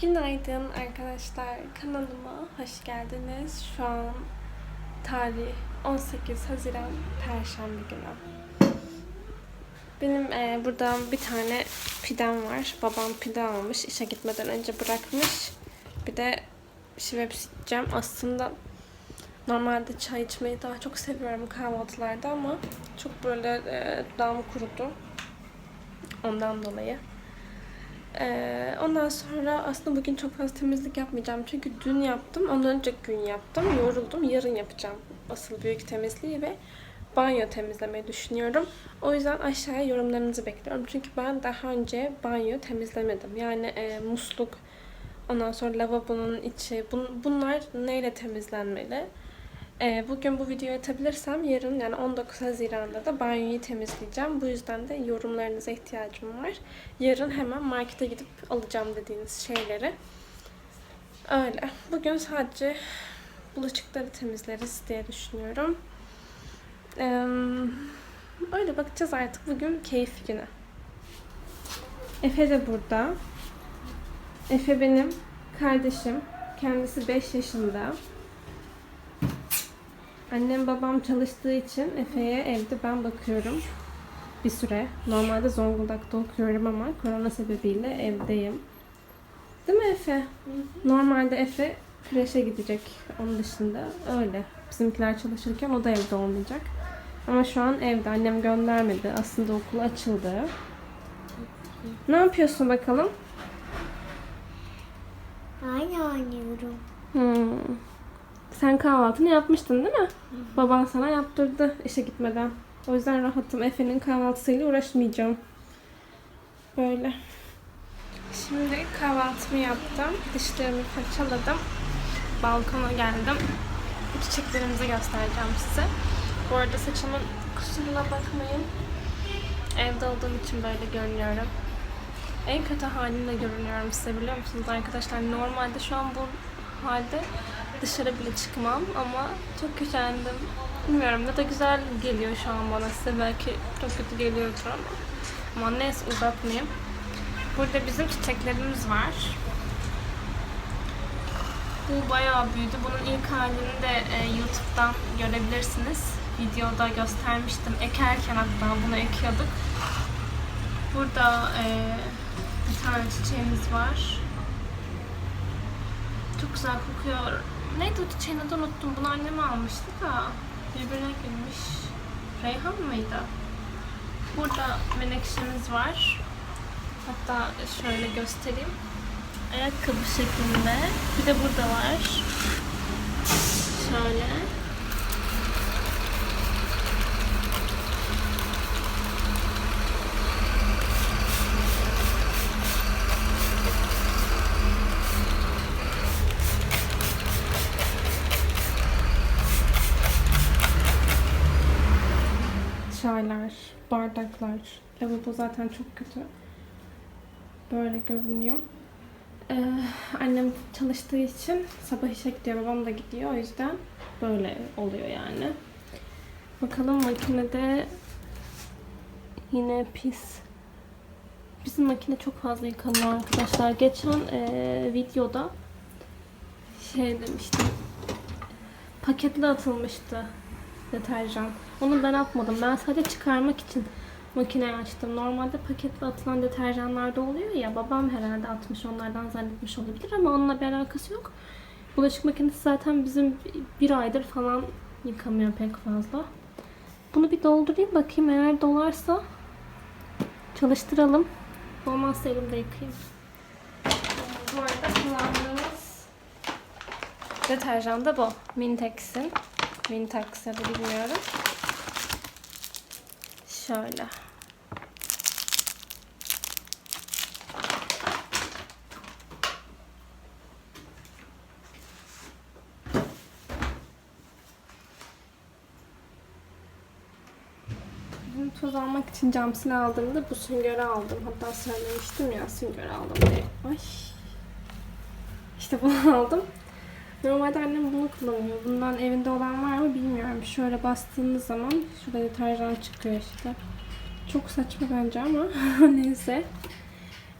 Günaydın arkadaşlar. Kanalıma hoş geldiniz. Şu an tarih 18 Haziran Perşembe günü. Benim e, burada bir tane pidem var. Babam pide almış. İşe gitmeden önce bırakmış. Bir de şivep içeceğim. Aslında normalde çay içmeyi daha çok seviyorum kahvaltılarda ama çok böyle e, dudağım kurudu. Ondan dolayı. Ee, ondan sonra aslında bugün çok fazla temizlik yapmayacağım. Çünkü dün yaptım, ondan önceki gün yaptım. Yoruldum. Yarın yapacağım asıl büyük temizliği ve banyo temizlemeyi düşünüyorum. O yüzden aşağıya yorumlarınızı bekliyorum. Çünkü ben daha önce banyo temizlemedim. Yani e, musluk, ondan sonra lavabonun içi, bun- bunlar neyle temizlenmeli? Ee, bugün bu videoyu atabilirsem yarın yani 19 Haziran'da da banyoyu temizleyeceğim. Bu yüzden de yorumlarınıza ihtiyacım var. Yarın hemen markete gidip alacağım dediğiniz şeyleri. Öyle. Bugün sadece bulaşıkları temizleriz diye düşünüyorum. Ee, öyle bakacağız artık. Bugün keyif günü. Efe de burada. Efe benim kardeşim. Kendisi 5 yaşında. Annem babam çalıştığı için Efe'ye evde ben bakıyorum bir süre. Normalde Zonguldak'ta okuyorum ama korona sebebiyle evdeyim. Değil mi Efe? Normalde Efe kreşe gidecek. Onun dışında öyle. Bizimkiler çalışırken o da evde olmayacak. Ama şu an evde. Annem göndermedi. Aslında okul açıldı. Ne yapıyorsun bakalım? Aynı oynuyorum. Hmm. Sen kahvaltını yapmıştın değil mi? Baban sana yaptırdı işe gitmeden. O yüzden rahatım. Efe'nin kahvaltısıyla uğraşmayacağım. Böyle. Şimdi kahvaltımı yaptım. Dişlerimi fırçaladım. Balkona geldim. Çiçeklerimizi göstereceğim size. Bu arada saçımın kusuruna bakmayın. Evde olduğum için böyle görünüyorum. En kötü halimle görünüyorum size biliyor musunuz arkadaşlar? Normalde şu an bu halde dışarı bile çıkmam ama çok üşendim. Bilmiyorum ya da güzel geliyor şu an bana size belki çok kötü geliyordur ama. Ama neyse uzatmayayım. Burada bizim çiçeklerimiz var. Bu bayağı büyüdü. Bunun ilk halini de e, YouTube'dan görebilirsiniz. Videoda göstermiştim. Ekerken hatta bunu ekiyorduk. Burada e, bir tane çiçeğimiz var. Çok güzel kokuyor. Neydi o çiçeğin adını unuttum. Bunu annem almıştı da birbirine girmiş. Reyhan mıydı? Burada menekşemiz var. Hatta şöyle göstereyim. Ayakkabı şeklinde. Bir de burada var. Şöyle. Bardaklar. Lavabo zaten çok kötü. Böyle görünüyor. Ee, annem çalıştığı için sabah işe gidiyor, babam da gidiyor. O yüzden böyle oluyor yani. Bakalım makinede yine pis. Bizim makine çok fazla yıkanıyor arkadaşlar. Geçen e, videoda şey demiştim. Paketli atılmıştı deterjan. Onu ben atmadım. Ben sadece çıkarmak için makineyi açtım. Normalde paketle atılan deterjanlarda oluyor ya. Babam herhalde atmış onlardan zannetmiş olabilir ama onunla bir alakası yok. Bulaşık makinesi zaten bizim bir aydır falan yıkamıyor pek fazla. Bunu bir doldurayım bakayım. Eğer dolarsa çalıştıralım. Olmazsa elimde yıkayayım. Bu arada kullandığımız deterjan da bu. Mintex'in. Mintax ya da bilmiyorum. Şöyle. Bugün toz almak için camsil aldığımda bu süngeri aldım. Hatta söylemiştim ya sünger aldım diye. Ay. İşte bunu aldım. Normalde annem bunu kullanıyor. Bundan evinde olan var mı bilmiyorum. Şöyle bastığınız zaman şurada deterjan çıkıyor işte. Çok saçma bence ama neyse.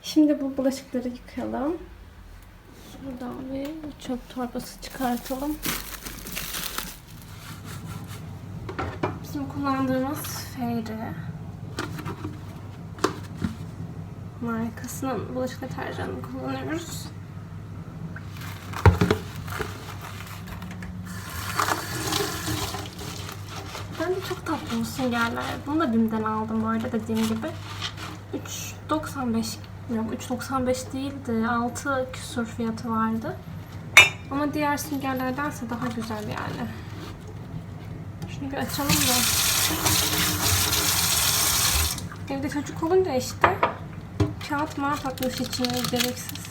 Şimdi bu bulaşıkları yıkayalım. Şuradan bir çöp torbası çıkartalım. Bizim kullandığımız Fairy markasının bulaşık deterjanını kullanıyoruz. Bence çok tatlı bu süngerler. Bunu da BİM'den aldım bu arada dediğim gibi. 3.95 yok 3.95 değildi. 6 küsur fiyatı vardı. Ama diğer süngerlerdense daha güzel yani. Şunu bir açalım da. Evde çocuk olunca işte kağıt mağat atmış içine gereksiz.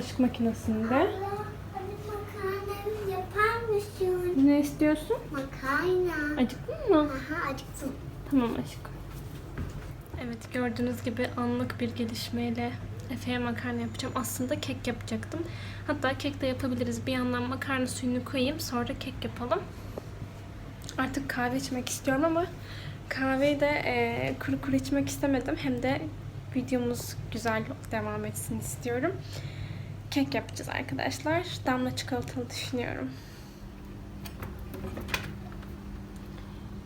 Bulaşık makinesinde. Hadi makarnamı yapar mısın? Ne istiyorsun? Makarna. Acıktın mı? Aha acıktım. Tamam aşkım. Evet gördüğünüz gibi anlık bir gelişmeyle Efe'ye makarna yapacağım. Aslında kek yapacaktım. Hatta kek de yapabiliriz. Bir yandan makarna suyunu koyayım sonra kek yapalım. Artık kahve içmek istiyorum ama kahveyi de e, kuru kuru içmek istemedim. Hem de videomuz güzel devam etsin istiyorum. Kek yapacağız arkadaşlar. Damla çikolatalı düşünüyorum.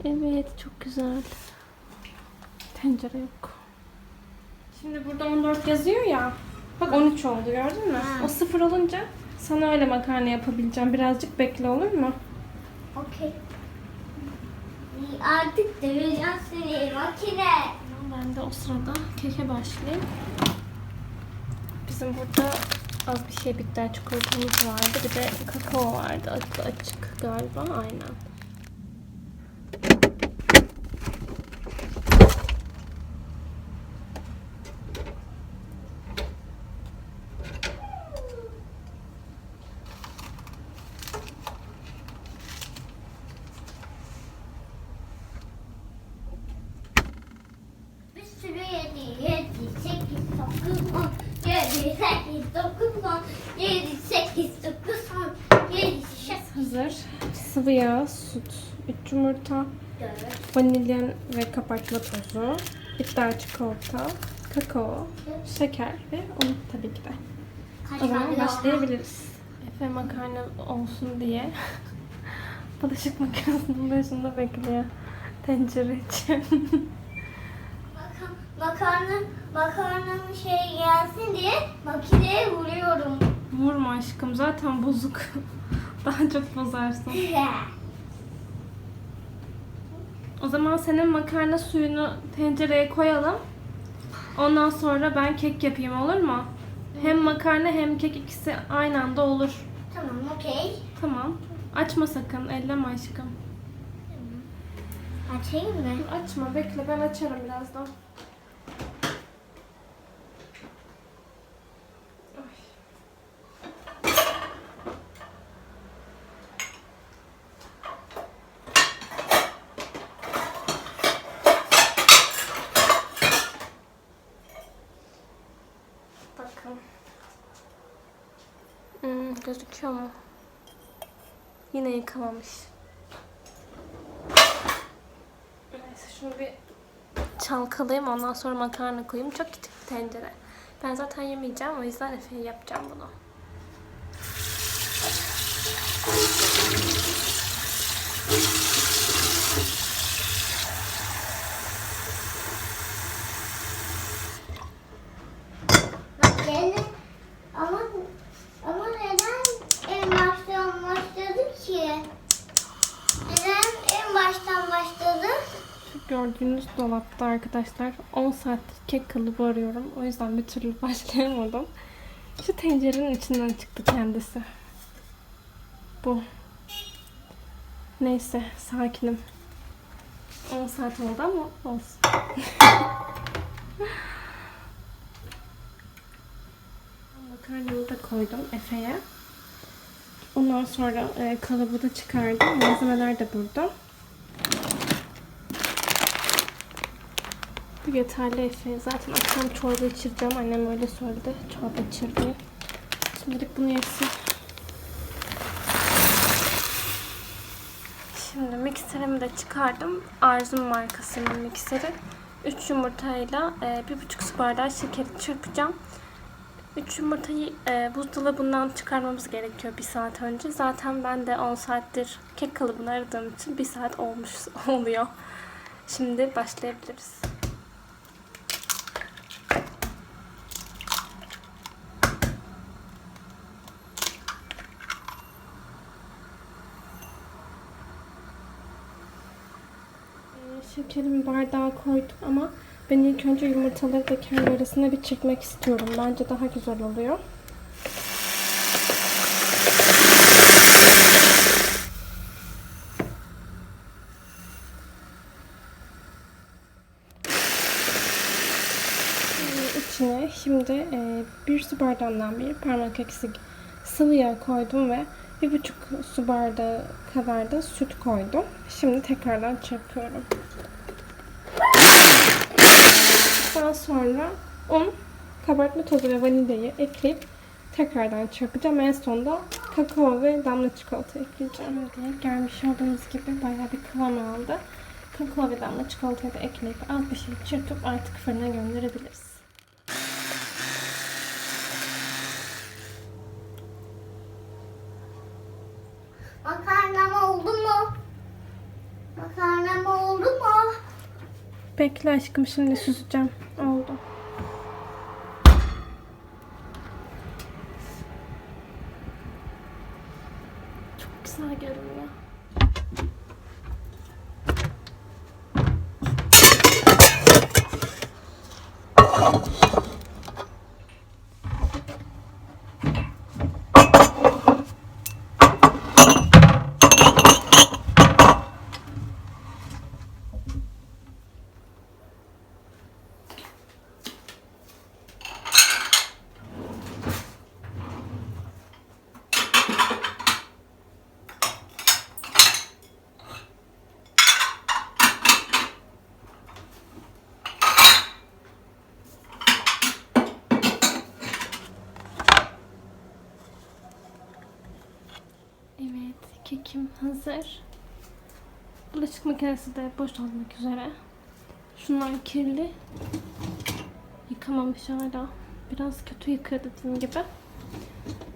Evet çok güzel. Tencere yok. Şimdi burada 14 yazıyor ya. Bak 13 oldu gördün mü? Ha. O sıfır olunca sana öyle makarna yapabileceğim. Birazcık bekle olur mu? Okey. Artık devireceğim seni makine. Ben de o sırada keke başlayayım. Bizim burada az bir şey bitter çikolatamız vardı. Bir de kakao vardı. Açık, açık galiba. Aynen. Sıvı yağ, süt, 3 yumurta, vanilya ve kabartma tozu, bitter çikolata, kakao, şeker ve un tabii ki de. O zaman başlayabiliriz. Efe makarna olsun diye bulaşık makinesinin başında bekliyor tencere için. Maka- Makarna, makarnanın şey gelsin diye makineye vuruyorum. Vurma aşkım zaten bozuk. Daha çok bozarsın. O zaman senin makarna suyunu tencereye koyalım. Ondan sonra ben kek yapayım olur mu? Hem makarna hem kek ikisi aynı anda olur. tamam okey. Tamam. Açma sakın. Elleme aşkım. Açayım mı? Açma. Bekle ben açarım birazdan. Ay. Bakın. Gözüküyor mu? Yine yıkamamış. Neyse şunu bir çalkalayayım ondan sonra makarna koyayım. Çok küçük bir tencere. Ben zaten yemeyeceğim o yüzden Efe'ye yapacağım bunu. Bak gene ama ama neden en baştan başladı ki? Neden en baştan başladı? Gördüğünüz dolapta arkadaşlar 10 saattir kek kalıbı arıyorum. O yüzden bir türlü başlayamadım. Şu tencerenin içinden çıktı kendisi. Bu. Neyse sakinim. 10 saat oldu ama olsun. Makarnamı da koydum Efe'ye. Ondan sonra e, kalıbı da çıkardım. Malzemeler de burada. Bu yeterli Efe. Zaten akşam çorba içireceğim. Annem öyle söyledi. Çorba içir diye. Şimdilik bunu yesin. Şimdi mikserimi de çıkardım. Arzum markasının mikseri. 3 yumurtayla e, 1,5 su bardağı şekeri çırpacağım. 3 yumurtayı e, buzdolabından çıkarmamız gerekiyor bir saat önce. Zaten ben de 10 saattir kek kalıbını aradığım için bir saat olmuş oluyor. Şimdi başlayabiliriz. Şekerimi bardağa koydum ama ben ilk önce yumurtaları da kendi arasına bir çekmek istiyorum. Bence daha güzel oluyor. Ee, İçine şimdi e, bir su bardağından bir parmak eksik sıvı yağ koydum ve bir buçuk su bardağı kadar da süt koydum. Şimdi tekrardan çırpıyorum. Daha sonra un, kabartma tozu ve vanilyayı ekleyip tekrardan çırpacağım. En sonunda kakao ve damla çikolata ekleyeceğim. Şimdi görmüş olduğunuz gibi bayağı bir kıvam aldı. Kakao ve damla çikolatayı da ekleyip az bir şey çırpıp artık fırına gönderebiliriz. Makarnam oldu mu? Makarnam oldu mu? Bekle aşkım şimdi süzeceğim. Oldu. Çok güzel görünüyor. Evet, kekim hazır. Bulaşık makinesi de boşaltmak üzere. Şunlar kirli. Yıkamamış hala. Biraz kötü yıkıyor dediğim gibi.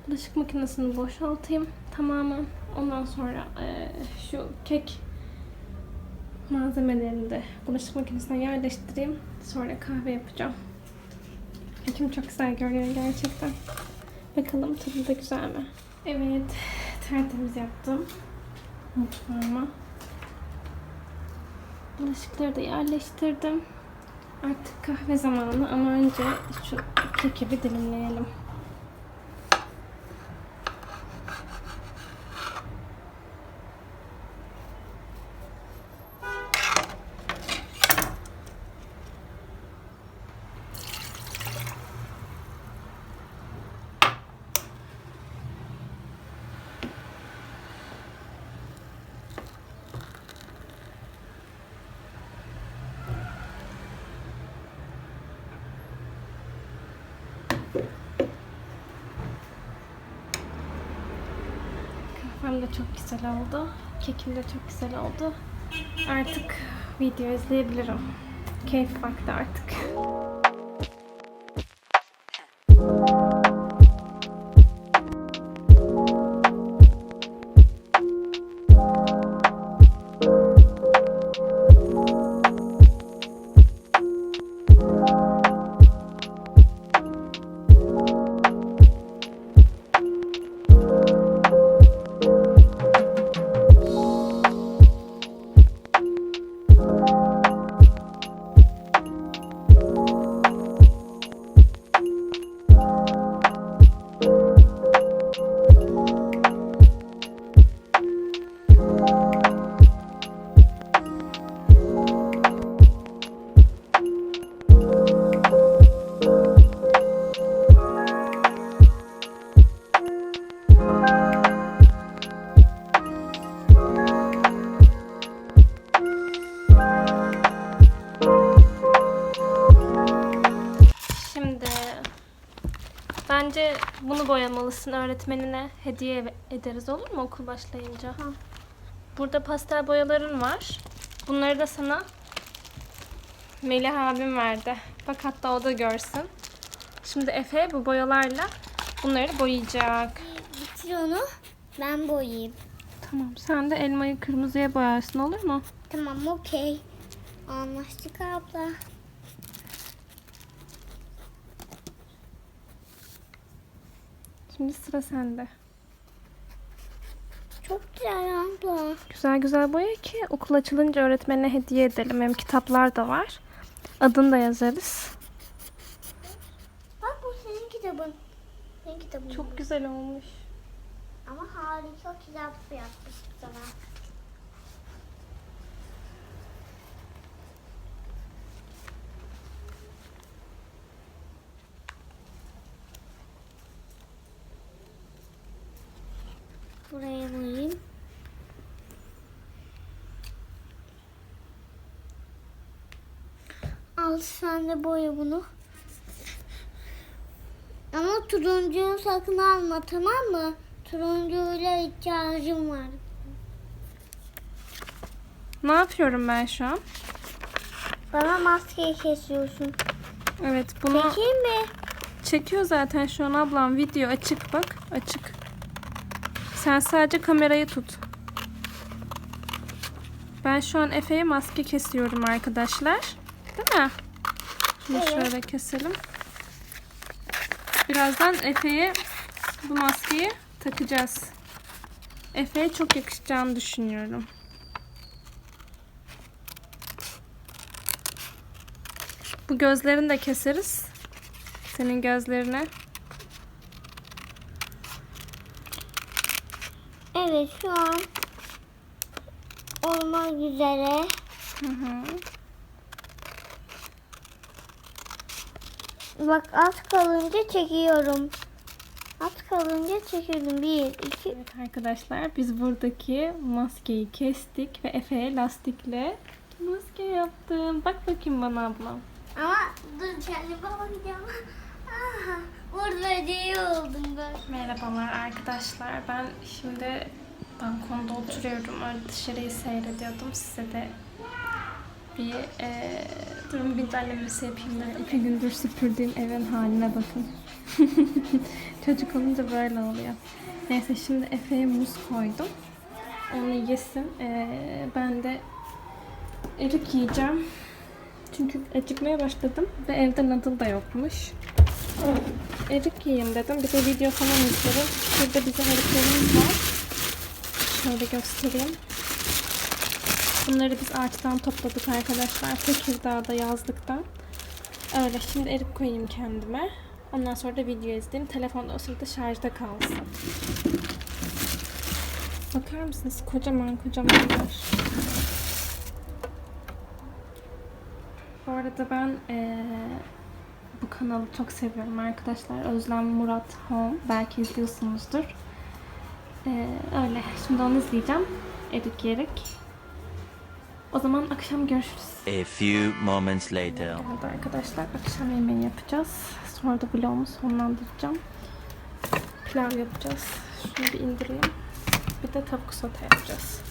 Bulaşık makinesini boşaltayım tamamen. Ondan sonra eee, şu kek malzemelerini de bulaşık makinesine yerleştireyim. Sonra kahve yapacağım. Kekim çok güzel görünüyor gerçekten. Bakalım tadı da güzel mi? Evet, tertemiz yaptım. Mutfağıma. Bulaşıkları da yerleştirdim. Artık kahve zamanı ama önce şu keki bir dilimleyelim. De çok güzel oldu. Kekim de çok güzel oldu. Artık video izleyebilirim. Keyif vakti artık. Boyamalısın öğretmenine hediye ederiz olur mu okul başlayınca? Burada pastel boyaların var. Bunları da sana Melih abim verdi. Bak hatta o da görsün. Şimdi Efe bu boyalarla bunları boyayacak. Bitir onu. Ben boyayayım. Tamam sen de elmayı kırmızıya boyarsın olur mu? Tamam okey. Anlaştık abla. Şimdi sıra sende. Çok güzel abla. Güzel güzel boya ki okul açılınca öğretmenine hediye edelim. Hem kitaplar da var. Adını da yazarız. Bak bu senin kitabın. Senin kitabın. Çok güzel olmuş. Ama harika şey yapmışım sana. Koyayım. Al sen de boya bunu. Ama turuncuyu sakın alma tamam mı? Turuncuyla ihtiyacım var. Ne yapıyorum ben şu an? Bana maskeyi kesiyorsun. Evet bunu Çekeyim mi? çekiyor zaten şu an ablam. Video açık bak. Açık. Sen sadece kamerayı tut. Ben şu an Efe'ye maske kesiyorum arkadaşlar. Değil mi? Şimdi Evet. şöyle keselim. Birazdan Efe'ye bu maskeyi takacağız. Efe'ye çok yakışacağını düşünüyorum. Bu gözlerini de keseriz. Senin gözlerine. Evet şu an olmak üzere. Hı hı. Bak az kalınca çekiyorum. Az kalınca çekiyordum. Bir, iki. Evet arkadaşlar biz buradaki maskeyi kestik ve Efe'ye lastikle maske yaptım. Bak bakayım bana ablam. Ama dur kendime bakacağım. Burada iyi oldum ben. Merhabalar arkadaşlar. Ben şimdi balkonda oturuyorum. Öyle dışarıyı seyrediyordum. Size de bir e, bir şey yapayım dedim. İki gündür süpürdüğüm evin haline bakın. Çocuk olunca böyle oluyor. Neyse şimdi Efe'ye muz koydum. Onu yesin. E, ben de erik yiyeceğim. Çünkü acıkmaya başladım ve evde nadıl da yokmuş. Erik yiyeyim dedim. Bir de video falan izlerim. Şurada bizim eriklerimiz var. Şöyle göstereyim. Bunları biz ağaçtan topladık arkadaşlar. Tekirdağ'da yazlıktan. Öyle şimdi erik koyayım kendime. Ondan sonra da video izleyeyim. Telefon da o sırada şarjda kalsın. Bakar mısınız? Kocaman kocamanlar. Bu arada ben eee, bu kanalı çok seviyorum arkadaşlar. Özlem Murat Home. Belki izliyorsunuzdur. Eee, öyle. Şimdi onu izleyeceğim. Erik yerik. O zaman akşam görüşürüz. A few moments later. Geldi arkadaşlar. Akşam yemeği yapacağız. Sonra da vlogumu sonlandıracağım. Pilav yapacağız. Şunu bir indireyim. Bir de tavuk sote yapacağız.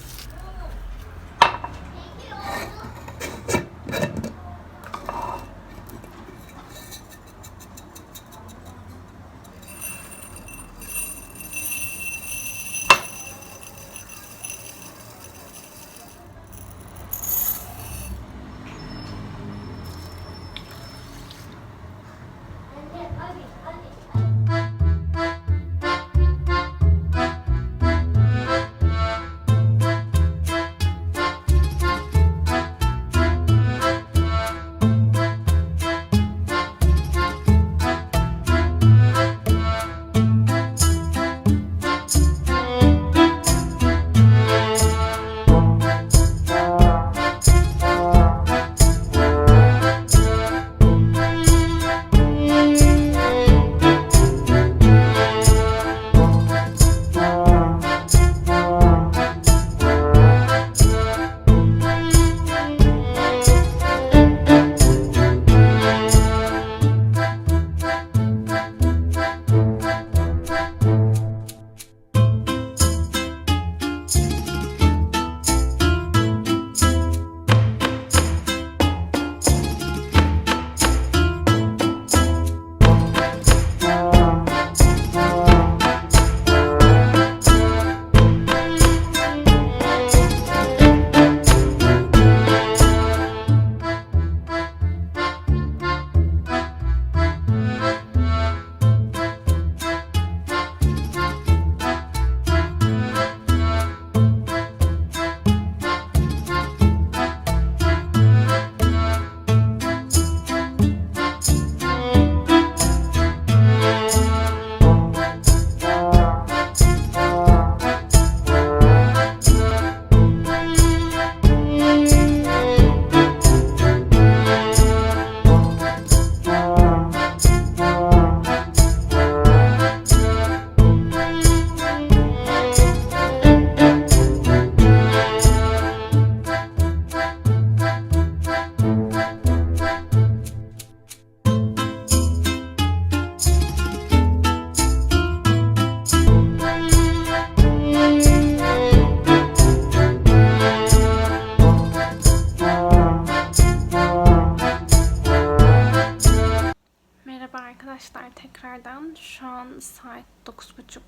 Tekrardan. Şu an saat 9.30.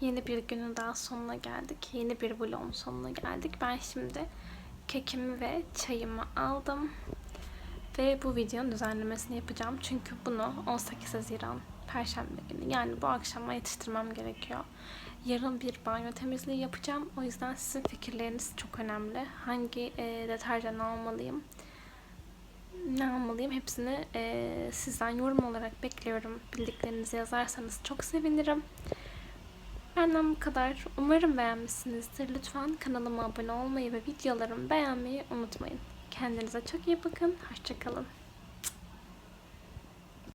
Yeni bir günün daha sonuna geldik. Yeni bir vlogun sonuna geldik. Ben şimdi kekimi ve çayımı aldım. Ve bu videonun düzenlemesini yapacağım. Çünkü bunu 18 Haziran Perşembe günü yani bu akşama yetiştirmem gerekiyor. Yarın bir banyo temizliği yapacağım. O yüzden sizin fikirleriniz çok önemli. Hangi e, deterjanı almalıyım? Ne almalıyım hepsini eee, sizden yorum olarak bekliyorum. Bildiklerinizi yazarsanız çok sevinirim. Benden bu kadar. Umarım beğenmişsinizdir. Lütfen kanalıma abone olmayı ve videolarımı beğenmeyi unutmayın. Kendinize çok iyi bakın. Hoşçakalın.